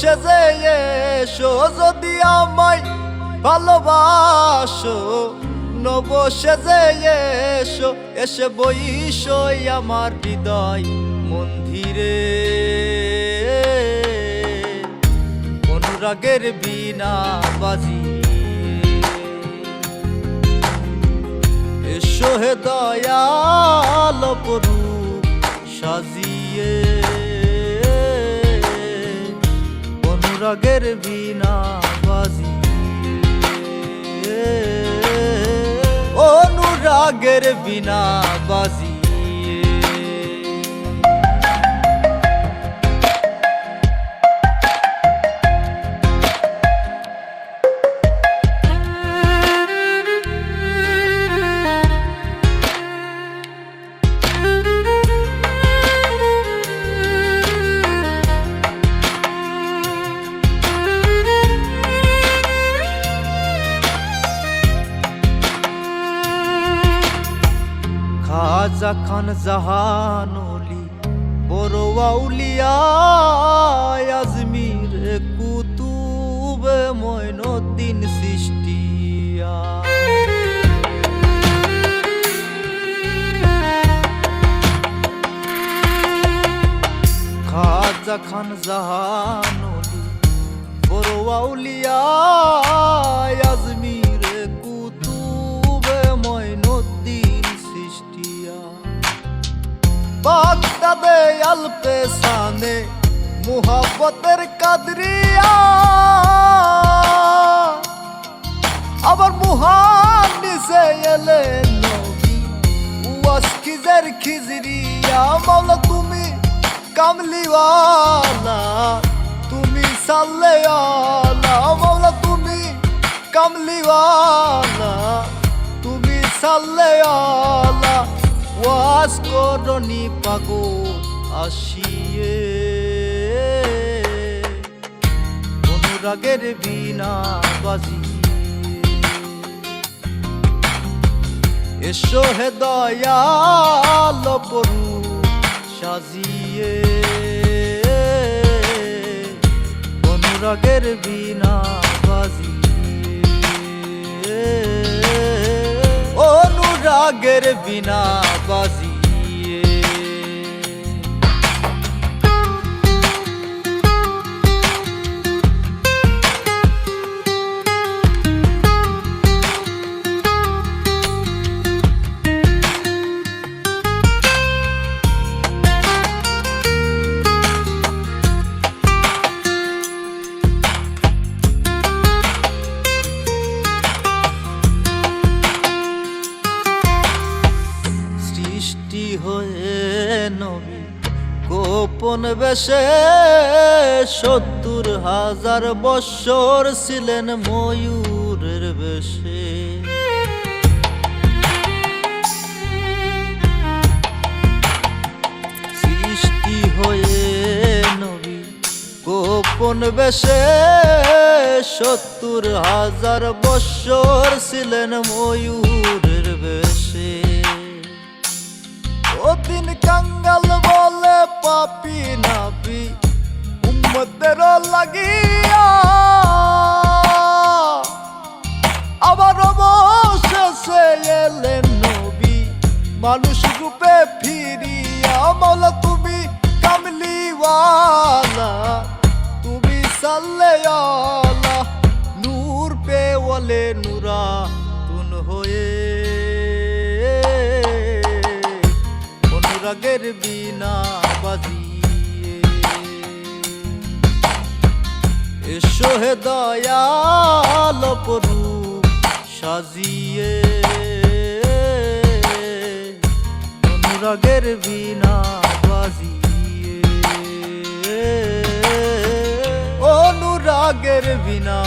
সেজে এসো, যদি আমায় ভালোবাসো নব সেজে এসো, এসে বইসই আমার হৃদয় মন্দিরে। অনুরাগের বিনা বাজি এসো হে দয়াল সাজিয়ে অনুরাগের বিনা বাজি অনুরাগের বিনা বাজি খাজা খান জাহানলি বড় আউলিয়া আজমির কুতুব ময়নদ্দিন সৃষ্টিয়া খাজা খান জাহানলি বড় মুহাব্বতের কাদরিয়া। আবার মুহান্দিসে এলেন নবী। ওয়াসকিজের খিজরিয়া। মাওলা, তুমি কামলিওয়ালা। তুমি সাল্লে আলা মাওলা, তুমি কামলিওয়ালা। তুমি সাল্লে আলা ওয়াজ করনি পাগো আসিয়ে। অনুরাগের বিনা বাজিয়ে এসো হে দয়াল পরু সাজিয়ে। অনুরাগের বিনা বাজিয়ে অনুরাগের বিনা বাজিয়ে নবী, গোপন বেশে সত্তর হাজার বৎসর ছিলেন ময়ূরের বেশে। সৃষ্টি হয়ে নবী, গোপন বেশে সত্তর হাজার বৎসর ছিলেন ময়ূরের বেশে। ওদিন কাঙ্গাল বলে পাপি নাবি, উম্মতের লাগিয়া। আবার অবশেষে এলেন নবী, মানুষ রূপে ফিরিয়া মাওলা তুমি কামলিওয়ালা, তুমি সাল্লে নূর পে ওলে নুরা অনুরাগের বিনা বাজিয়ে। এসো হে দয়াল পরু সাজিয়ে। অনুরাগের বিনা বাজিয়ে। অনুরাগের বিনা